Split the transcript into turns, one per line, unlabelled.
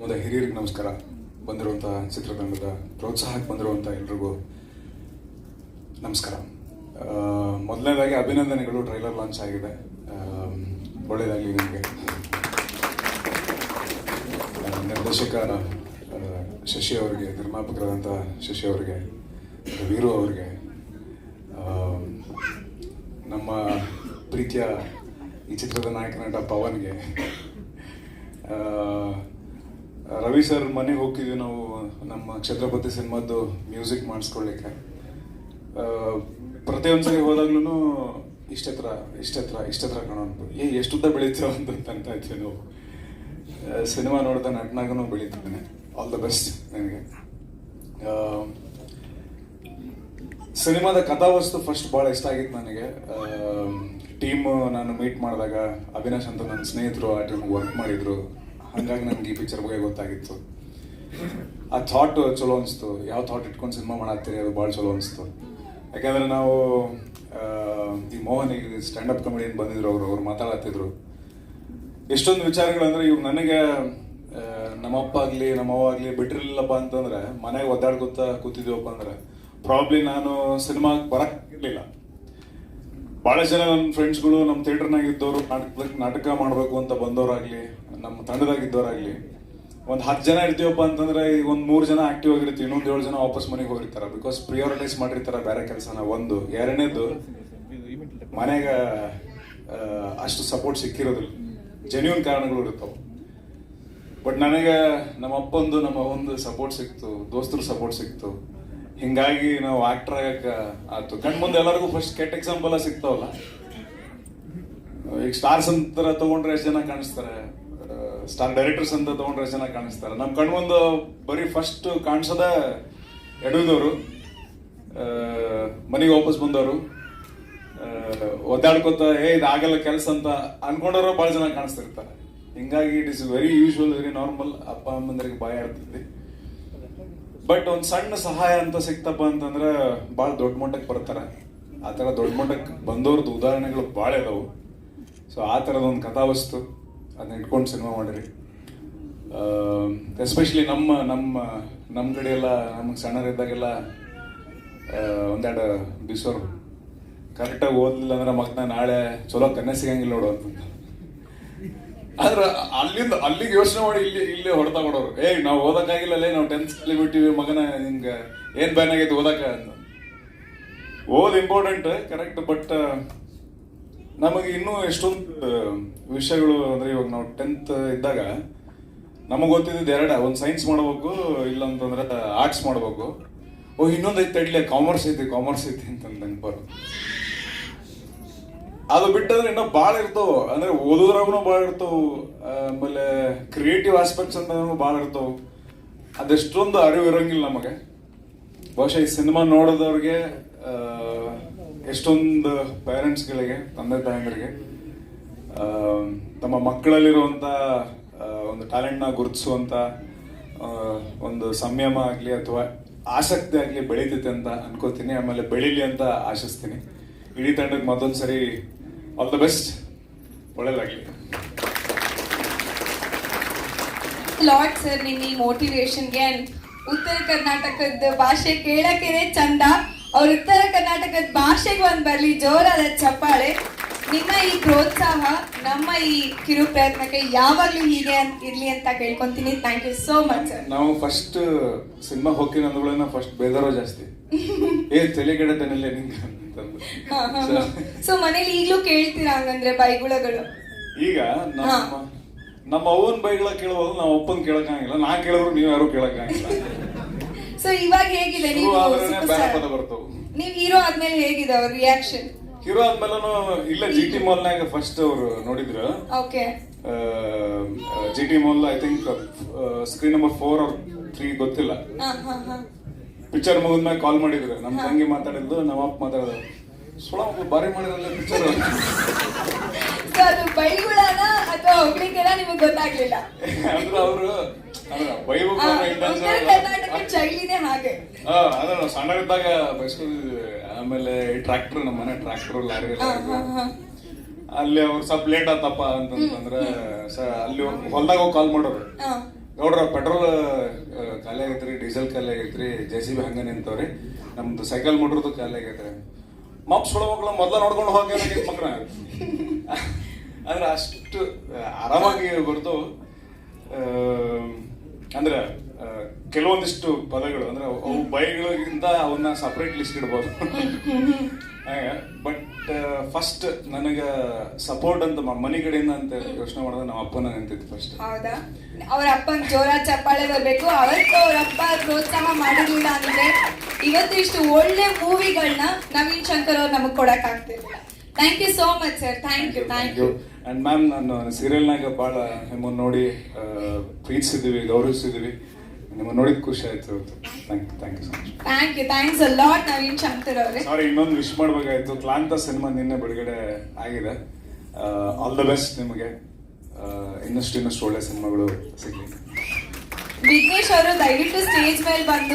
ಮೊದಲ ಹಿರಿಯರಿಗೆ ನಮಸ್ಕಾರ. ಬಂದಿರುವಂಥ ಚಿತ್ರತಂಡದ ಪ್ರೋತ್ಸಾಹಕ್ಕೆ ಬಂದಿರುವಂಥ ಎಲ್ರಿಗೂ ನಮಸ್ಕಾರ. ಮೊದಲನೇದಾಗಿ ಅಭಿನಂದನೆಗಳು ಟ್ರೈಲರ್ ಲಾಂಚ್ ಆಗಿದೆ. ಒಳ್ಳೆಯದಾಗಿ ಒಳ್ಳೆಯದಾಗಲಿ ನನಗೆ ಆ, ನಿರ್ದೇಶಕ ಶಶಿ ಅವರಿಗೆ ನಿರ್ಮಾಪಕರಾದಂಥ ಶಶಿ ಅವರಿಗೆ ವೀರು ಅವರಿಗೆ ನಮ್ಮ ಪ್ರೀತಿಯ ಈ ಚಿತ್ರದ ನಾಯಕ ನಟ ಪವನ್ಗೆ ರವಿ ಸರ್ ಮನೆಗೆ ಹೋಗ್ತಿದ್ವಿ ನಾವು, ನಮ್ಮ ಛತ್ರಪತಿ ಸಿನಿಮಾದ್ದು ಮ್ಯೂಸಿಕ್ ಮಾಡಿಸ್ಕೊಳ್ಳಿಕ್ಕೆ. ಪ್ರತಿಯೊಂದ್ಸರಿ ಹೋದಾಗ್ಲೂ ಇಷ್ಟತ್ರ ಇಷ್ಟತ್ರ ಇಷ್ಟತ್ರ ಕಾಣೋದು ಏ, ಎಷ್ಟುದ್ದ ಬೆಳೀತೀವ ಅಂತ ಅಂತ ಇದ್ವಿ ನಾವು. ಸಿನಿಮಾ ನೋಡಿದ ನಟನಾಗೂ ಬೆಳೀತಿದ್ದೇನೆ ಆಲ್ ದ ಬೆಸ್ಟ್ ನನಗೆ. ಸಿನಿಮಾದ ಕಥಾವಸ್ತು ಫಸ್ಟ್ ಭಾಳ ಇಷ್ಟ ಆಗಿತ್ತು ನನಗೆ. ಟೀಮ್ ನಾನು ಮೀಟ್ ಮಾಡಿದಾಗ ಅವಿನಾಶ್ ಅಂತ ನನ್ನ ಸ್ನೇಹಿತರು ಆ ಟೀಮ್ ವರ್ಕ್ ಮಾಡಿದ್ರು. ಹಾಗಾಗಿ ನನಗೆ ಈ ಪಿಕ್ಚರ್ ಬಗ್ಗೆ ಗೊತ್ತಾಗಿತ್ತು. ಆ ಥಾಟ್ ಚಲೋ ಅನಿಸ್ತು. ಯಾವ ಥಾಟ್ ಇಟ್ಕೊಂಡು ಸಿನಿಮಾ ಮಾಡತ್ತೀರಿ ಅದು ಭಾಳ ಚಲೋ ಅನಿಸ್ತು. ಯಾಕಂದ್ರೆ ನಾವು ಈ ಮೋಹನ್ ಈಗ ಸ್ಟ್ಯಾಂಡಪ್ ಕಾಮಿಡಿಯನ್ ಬಂದಿದ್ರು ಅವರು, ಅವ್ರು ಮಾತಾಡತ್ತಿದ್ರು. ಎಷ್ಟೊಂದು ವಿಚಾರಗಳಂದ್ರೆ ಇವ್ ನನಗೆ ನಮ್ಮಪ್ಪ ಆಗಲಿ, ನಮ್ಮವ್ವ ಆಗಲಿ ಬಿಟ್ಟಿರಲಿಲ್ಲಪ್ಪ ಅಂತಂದ್ರೆ ಮನೆಗೆ ಒದ್ದಾಡ್ಕೊತ ಕೂತಿದ್ವಪ್ಪ ಅಂದ್ರೆ ಪ್ರಾಬ್ಲಿ ನಾನು ಸಿನಿಮಾ ಬರಕ್ ಇರ್ಲಿಲ್ಲ. ಬಹಳ ಜನ ನನ್ನ ಫ್ರೆಂಡ್ಸ್ಗಳು ನಮ್ಮ ಥಿಯೇಟರ್ನಾಗಿದ್ದವರು ನಾಟಕ ನಾಟಕ ಮಾಡಬೇಕು ಅಂತ ಬಂದವರಾಗಲಿ, ನಮ್ಮ ತಂಡದಾಗಿದ್ದವರಾಗಲಿ, ಒಂದು ಹತ್ತು ಜನ ಇರ್ತೀವಪ್ಪ ಅಂತಂದ್ರೆ ಈಗ ಒಂದು ಮೂರು ಜನ ಆಕ್ಟಿವ್ ಆಗಿರ್ತೀವಿ, ಇನ್ನೊಂದು ಏಳು ಜನ ವಾಪಸ್ ಮನೆಗೆ ಹೋಗಿರ್ತಾರೆ. ಬಿಕಾಸ್ ಪ್ರಿಯಾರಿಟೈಸ್ ಮಾಡಿರ್ತಾರೆ ಬೇರೆ ಕೆಲಸನ. ಒಂದು, ಎರಡನೇದು, ಮನೆಗೆ ಅಷ್ಟು ಸಪೋರ್ಟ್ ಸಿಕ್ಕಿರೋದಿಲ್ಲ. ಜೆನ್ಯೂನ್ ಕಾರಣಗಳು ಇರ್ತಾವೆ ಬಟ್ ನನಗೆ ನಮ್ಮ ಅಪ್ಪಂದು, ನಮ್ಮ ಒಂದು ಸಪೋರ್ಟ್ ಸಿಕ್ತು, ದೋಸ್ತರು ಸಪೋರ್ಟ್ ಸಿಕ್ತು. ಹಿಂಗಾಗಿ ನಾವು ಆಕ್ಟರ್ ಆಗಕ್ಕೆ ಆಯ್ತು. ಕಣ್ ಮುಂದೆ ಎಲ್ಲರಿಗೂ ಫಸ್ಟ್ ಕೆಟ್ಟ ಎಕ್ಸಾಂಪಲ್ ಸಿಗ್ತಾವಲ್ಲ? ಈಗ ಸ್ಟಾರ್ಸ್ ಅಂತ ತಗೊಂಡ್ರೆ ಎಷ್ಟು ಜನ ಕಾಣಿಸ್ತಾರೆ? ಸ್ಟಾರ್ ಡೈರೆಕ್ಟರ್ಸ್ ಅಂತ ತಗೊಂಡ್ರೆ ಎಷ್ಟು ಜನ ಕಾಣಿಸ್ತಾರೆ? ನಮ್ಮ ಕಣ್ಮುಂದು ಬರೀ ಫಸ್ಟ್ ಕಾಣಿಸದ ಎಡವಿದವರು ಮನೆಗೆ ವಾಪಸ್ ಬಂದವರು. ಒದ್ದಾಡ್ಕೊತ, ಏ ಇದು ಆಗಲ್ಲ ಕೆಲಸ ಅಂತ ಅನ್ಕೊಂಡವರು ಭಾಳ ಜನ ಕಾಣಿಸ್ತಿರ್ತಾರೆ. ಹಿಂಗಾಗಿ it is very usual very normal ಅಪ್ಪ, ಅಮ್ಮಂದ್ರಿಗೆ ಭಯ ಇರ್ತೈತಿ ಬಟ್ ಒಂದು ಸಣ್ಣ ಸಹಾಯ ಅಂತ ಸಿಕ್ತಪ್ಪ ಅಂತಂದ್ರೆ ಭಾಳ ದೊಡ್ಡ ಮಟ್ಟಕ್ಕೆ ಬರ್ತಾರೆ. ಆ ಥರ ದೊಡ್ಡ ಮಟ್ಟಕ್ಕೆ ಬಂದವ್ರದ್ದು ಉದಾಹರಣೆಗಳು ಭಾಳ ಇದಾವೆ. ಸೊ ಆ ಥರದ ಒಂದು ಕಥಾವಸ್ತು ಅದನ್ನ ಇಟ್ಕೊಂಡು ಸಿನಿಮಾ ಮಾಡಿರಿ. ಎಸ್ಪೆಷಲಿ ನಮ್ಮ ನಮ್ಮ ನಮ್ಮ ಕಡೆ ಎಲ್ಲ ನಮಗೆ ಸಣ್ಣರಿದ್ದಾಗೆಲ್ಲ ಒಂದೆರಡು ಬಿಸೋರು. ಕರೆಕ್ಟಾಗಿ ಓದ್ಲಿಲ್ಲ ಅಂದ್ರೆ ಮಗ್ನ ನಾಳೆ ಚಲೋ ಕನ್ನೆ ಸಿಗಂಗಿಲ್ಲ ನೋಡು ಅಂತಂದ ಆದ್ರೆ ಅಲ್ಲಿಂದ, ಅಲ್ಲಿಗೆ ಯೋಚನೆ ಮಾಡಿ ಇಲ್ಲಿ ಇಲ್ಲಿ ಹೊಡೆತ ಕೊಡೋರು. ಏಯ್, ನಾವು ಓದಕ್ಕಾಗಿಲ್ಲಲೇ ನಾವು ಟೆಂತ್ ಬಿಟ್ಟಿವಿ, ಮಗನ ನಿಮ್ಗೆ ಏನ್ ಬ್ಯಾನ್ ಆಗೈತೆ ಓದಕ್ಕ ಅಂತ. ಓದ್ ಇಂಪಾರ್ಟೆಂಟ್ ಕರೆಕ್ಟ್ ಬಟ್ ನಮಗೆ ಇನ್ನೂ ಎಷ್ಟೊಂದು ವಿಷಯಗಳು ಅಂದ್ರೆ ಇವಾಗ ನಾವು ಟೆಂತ್ ಇದ್ದಾಗ ನಮಗೆ ಗೊತ್ತಿದ್ದು ಎರಡ. ಒಂದು ಸೈನ್ಸ್ ಮಾಡ್ಬೇಕು ಇಲ್ಲ ಅಂತಂದ್ರೆ ಆರ್ಟ್ಸ್ ಮಾಡ್ಬೇಕು. ಓ, ಇನ್ನೊಂದು ಐತೆ ಕಾಮರ್ಸ್ ಐತಿ ಕಾಮರ್ಸ್ ಐತಿ ಅಂತ ನೆನಪರು ಅದು ಬಿಟ್ಟಂದ್ರೆ ಇನ್ನೂ ಭಾಳ ಇರ್ತಾವ. ಅಂದ್ರೆ ಓದೋದ್ರಾಗೂ ಭಾಳ ಇರ್ತಾವ. ಆಮೇಲೆ ಕ್ರಿಯೇಟಿವ್ ಆಸ್ಪೆಕ್ಟ್ಸ್ ಅಂತ ಭಾಳ ಇರ್ತಾವ. ಅದೆಷ್ಟೊಂದು ಅರಿವು ಇರಂಗಿಲ್ಲ ನಮಗೆ. ಬಹುಶಃ ಈ ಸಿನಿಮಾ ನೋಡೋದವ್ರಿಗೆ ಎಷ್ಟೊಂದು ಪೇರೆಂಟ್ಸ್ಗಳಿಗೆ ತಂದೆ ತಾಯಂದ್ರಿಗೆ ತಮ್ಮ ಮಕ್ಕಳಲ್ಲಿರುವಂಥ ಒಂದು ಟ್ಯಾಲೆಂಟ್ನ ಗುರುತಿಸುವಂಥ ಒಂದು ಸಂಯಮ ಆಗಲಿ ಅಥವಾ ಆಸಕ್ತಿ ಆಗಲಿ ಬೆಳೀತೈತೆ ಅಂತ ಅನ್ಕೋತೀನಿ. ಆಮೇಲೆ ಬೆಳೀಲಿ ಅಂತ ಆಶಿಸ್ತೀನಿ. ಇಡೀ ತಂಡಕ್ಕೆ ಮತ್ತೊಂದು ಸರಿ ಆಲ್ ದ ಬೆಸ್ಟ್ ಒಳ್ಳೆಯದಾಗಲಿ
ಲಾರ್ಡ್ ಸರ್ ನಿಮ್ಮ ಈ ಮೋಟಿವೇಶನ್ಗೆ ಉತ್ತರ ಕರ್ನಾಟಕದ ಭಾಷೆ ಕೇಳಕ್ಕೇನೆ ಚಂದ. ಅವ್ರ ಉತ್ತರ ಕರ್ನಾಟಕದ ಭಾಷೆಗೆ ಒಂದು ಬರಲಿ ಜೋರಾದ ಚಪ್ಪಾಳೆ. ನಿಮ್ಮ ಈ ಪ್ರೋತ್ಸಾಹ ನಮ್ಮ ಈ ಕಿರು ಪ್ರಯತ್ನಕ್ಕೆ ಯಾವಾಗಲೂ ಹೀಗೆ ಅಂತ ಇರ್ಲಿ ಅಂತ ಕೇಳ್ಕೊಂತೀನಿ. Thank you so much sir
ನಾವು ಫಸ್ಟ್ ಸಿನಿಮಾ ಹೋಗಿ ಅಂದ್ಗಳನ್ನ ಫಸ್ಟ್ ಬೇದಾರೋ ಜಾಸ್ತಿ. ಏ ತಲೆಗಡೆ ತನಲ್ಲೇ ನಿಂಗೆ.
ಸೊ ಮನೇಲಿ ಈಗಲೂ ಕೇಳ್ತೀರಾ ಹಂಗಂದ್ರೆ ಬೈಗುಳಗಳು?
ಈಗ ನಮ್ಮ ನಮ್ಮ ಅವನ್ ಬೈಗಳ ಕೇಳುವಾಗ ನಾವು ಒಪ್ಪನ್ ಕೇಳಕ್ಕಾಗಿಲ್ಲ ನಾ ಕೇಳಿದ್ರು ನೀವು ಯಾರು ಕೇಳಕ್ಕಾಗಿಲ್ಲ.
ಸೊ ಇವಾಗ ಹೇಗಿದೆ ನೀವು
ಪದ ಬರ್ತಾವ.
ನೀವ್ ಹೀರೋ ಆದ್ಮೇಲೆ ಹೇಗಿದೆ ಅವ್ರ ರಿಯಾಕ್ಷನ್
ಹೀರೋ ಆದ್ಮೇಲೆ ಇಲ್ಲ ಜಿ ಟಿ ಮಾಲ್ನಾಗ ಫಸ್ಟ್ ಅವರು ನೋಡಿದ್ರು.
Okay
G T mall I think screen number four ಅವ್ರ ತ್ರೀ ಗೊತ್ತಿಲ್ಲ. ಪಿಕ್ಚರ್ ಮುಗಿದ್ಮೇಲೆ ಕಾಲ್ ಮಾಡಿದ್ರು. ನಮ್ಮ ತಂಗಿ ಮಾತಾಡಿದ್ದು ನಮ್ಮ ಅಪ್ಪ ಮಾತಾಡಿದ್ರು ಸುಳ ಬಾರಿ ಮಾಡಿದ್ರಲ್ಲ ಪಿಕ್ಚರ್.
ಸೊ ಅದು ಬೈಗುಳನ ಅಥವಾ ಹೊಗಳಿಕೆನ ನಿಮಗೆ ಗೊತ್ತಾಗ್ಲಿಲ್ಲ.
ಅಂದ್ರೆ ಅವರು ಅನ್ನೋ
ಉತ್ತರ ಕರ್ನಾಟಕ ಶೈಲಿನೇ ಹಾಗೆ.
ಹಾ ಅದೇ ನಾವು ಸಣ್ಣರಿದ್ದಾಗ ಬೈಸ್ಕೊಂಡಿದ್ವಿ ಆಮೇಲೆ ಟ್ರ್ಯಾಕ್ಟರ್ ನಮ್ಮ ಮನೆ ಟ್ರ್ಯಾಕ್ಟರ್ ಲಾರಿ ಎಲ್ಲ. ಇದ್ವು. ಅಲ್ಲಿ ಅವ್ರು ಸ್ವಲ್ಪ ಲೇಟ್ ಆತಪ್ಪ ಅಂತಂತಂದ್ರೆ ಸ ಅಲ್ಲಿ ಹೊಲ್ದಾಗ ಹೋಗಿ ಕಾಲ್ ಮಾಡೋರು.
ಹಾ.
ಗೌಡ್ರ ಪೆಟ್ರೋಲ್ ಖಾಲಿ ಆಗೈತ್ರಿ, ಡೀಸೆಲ್ ಖಾಲಿ ಆಗೈತ್ರಿ, ಜೆ ಸಿ ಬಿ ಹಂಗ ನಿಂತವ್ರಿ. ನಮ್ದು ಸೈಕಲ್ ಮೋಟ್ರದ್ದು ಖಾಲಿ ಆಗೈತ್ರಿ. ಮಾಪ್ಸ್ ಸುಳ ಮಕ್ಳು ಮೊದಲ ನೋಡ್ಕೊಂಡು ಹೋಗಿ ಮಕ್ಳ ಅಂದ್ರೆ ಅಷ್ಟು ಆರಾಮಾಗಿ ಬರ್ತು ಅಂದ್ರೆ ಕೆಲವೊಂದಿಷ್ಟು ಪದಗಳು, ಅಂದ್ರೆ ಅವು ಬೈಗಳಿಗಿಂತ ಅವನ್ನ ಸಪ್ರೇಟ್ ಲಿಸ್ಟ್ ಇಡ್ಬೋದು. ಬಟ್ ಫಸ್ಟ್ ನನಗ ಸಪೋರ್ಟ್ ಅಂತ ಮನಿ ಕಡೆಯಿಂದ ಅಂತ ಯೋಚನೆ ಮಾಡಿದ್ರೆ ನಮ್ಮ ಅಪ್ಪನ ನಿಂತಿತ್ತು ಫಸ್ಟ್
ಹೌದಾ? ಅವ್ರ ಅಪ್ಪನ ಜೋರ ಚಪ್ಪಾಳೆ ಬರಬೇಕು. ಅವತ್ತು ಅವ್ರ ಅಪ್ಪ ಪ್ರೋತ್ಸಾಹ ಮಾಡಿರ್ಲಿಲ್ಲ ಅಂದ್ರೆ ಇವತ್ತು ಇಷ್ಟು ಒಳ್ಳೆ ಮೂವಿಗಳನ್ನ ನವೀನ್ ಶಂಕರ್ ಅವ್ರು ನಮಗ್ ಕೊಡಕ್ ಆಗ್ತಿರ್ಲಿಲ್ಲ. Thank you so much sir thank you thank you
and ma'am ನಾನು ಸೀರಿಯಲ್ನಾಗ ಭಾಳ ನಿಮ್ಮನ್ನು ನೋಡಿ ಪ್ರೀತಿಸಿದ್ದೀವಿ ಗೌರವಿಸಿದ್ದೀವಿ ನಿಮ್ಮನ್ನು ನೋಡಿದ ಖುಷಿ ಆಯ್ತು. ಇವತ್ತು thank you thank you so much
thank you thanks a lot Naveen Shankar ಅವರೇ
ಸಾರಿ ಇನ್ನೊಂದು ವಿಶ್ ಮಾಡಬೇಕಾಯ್ತು. ಕ್ಲಾಂತ ಸಿನಿಮಾ ನಿನ್ನೆ ಬಿಡುಗಡೆ ಆಗಿದೆ. ಆಲ್ ದ ಬೆಸ್ಟ್ ನಿಮಗೆ. ಇನ್ನಷ್ಟು ಇನ್ನಷ್ಟು ಒಳ್ಳೆ ಸಿನಿಮಾಗಳು ಸಿಗಲಿ.
ವಿಘ್ನೇಶ್ ಅವರು ದಯವಿಟ್ಟು ಸ್ಟೇಜ್ ಮೇಲೆ ಬಂದು